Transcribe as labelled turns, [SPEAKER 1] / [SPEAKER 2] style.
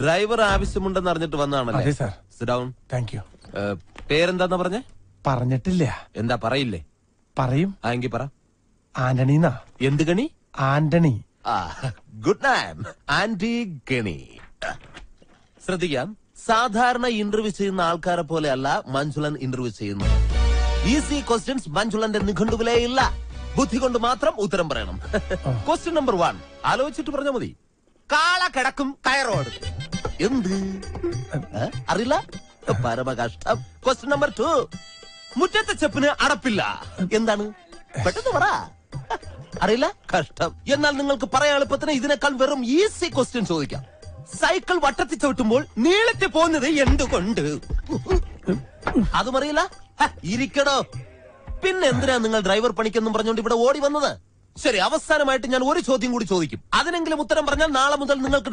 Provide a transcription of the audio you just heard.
[SPEAKER 1] Driver ആവശ്യമുണ്ടെന്ന് അറിഞ്ഞിട്ട്
[SPEAKER 2] അതെ
[SPEAKER 1] വന്നതാണല്ലേ
[SPEAKER 2] സാർ
[SPEAKER 1] ഡൗൺ
[SPEAKER 2] താങ്ക് യു
[SPEAKER 1] പേരെന്താന്നാ പറഞ്ഞേ?
[SPEAKER 2] പറഞ്ഞിട്ടില്ല.
[SPEAKER 1] എന്താ പറയില്ലേ?
[SPEAKER 2] പറയും.
[SPEAKER 1] ആ എങ്കി പറ.
[SPEAKER 2] ആന്റണീന്നാ.
[SPEAKER 1] എന്ത് ഗണി?
[SPEAKER 2] ആന്റണി.
[SPEAKER 1] ആ ഗുഡ് നൈം ആന്റി ഗണി. ശ്രദ്ധിക്കാം. സാധാരണ ഇന്റർവ്യൂ ചെയ്യുന്ന ആൾക്കാരെ പോലെയല്ല മഞ്ജുളൻ ഇന്റർവ്യൂ ചെയ്യുന്നത്. ഈസി ക്വസ്റ്റ്യൻസ് മഞ്ജുളന്റെ നിഘണ്ടുവിലേ ഇല്ല. ബുദ്ധി കൊണ്ട് മാത്രം ഉത്തരം പറയണം. ക്വസ്റ്റ്യൻ നമ്പർ വൺ ആലോചിച്ചിട്ട് പറഞ്ഞാൽ മതി. കാള കിടക്കും കയറോട്. എന്ത്? അറിയില്ല? പരമകഷ്ടം. ക്വസ്റ്റ്യൻ നമ്പർ ടു മുറ്റത്തെ ചെപ്പിന് അടപ്പില്ല. എന്താണ്? പെട്ടെന്ന് പറ. അറിയില്ല? കഷ്ടം. എന്നാൽ നിങ്ങൾക്ക് പറയാൻ എളുപ്പത്തിന് ഇതിനേക്കാൾ വെറും ഈസി ക്വസ്റ്റ്യൻ ചോദിക്കാം. സൈക്കിൾ വട്ടത്തിൽ ചവിട്ടുമ്പോൾ നീളത്തിൽ പോകുന്നത് എന്തുകൊണ്ട്? അതും അറിയില്ല? ഇരിക്കടോ പിന്നെ എന്തിനാ നിങ്ങൾ ഡ്രൈവർ പണിക്കെന്നും പറഞ്ഞുകൊണ്ട് ഇവിടെ ഓടി വന്നത്? ശരി അവസാനമായിട്ട് ഞാൻ ഒരു ചോദ്യം കൂടി ചോദിക്കും. അതിനെങ്കിലും ഉത്തരം പറഞ്ഞാൽ നാളെ മുതൽ നിങ്ങൾക്ക്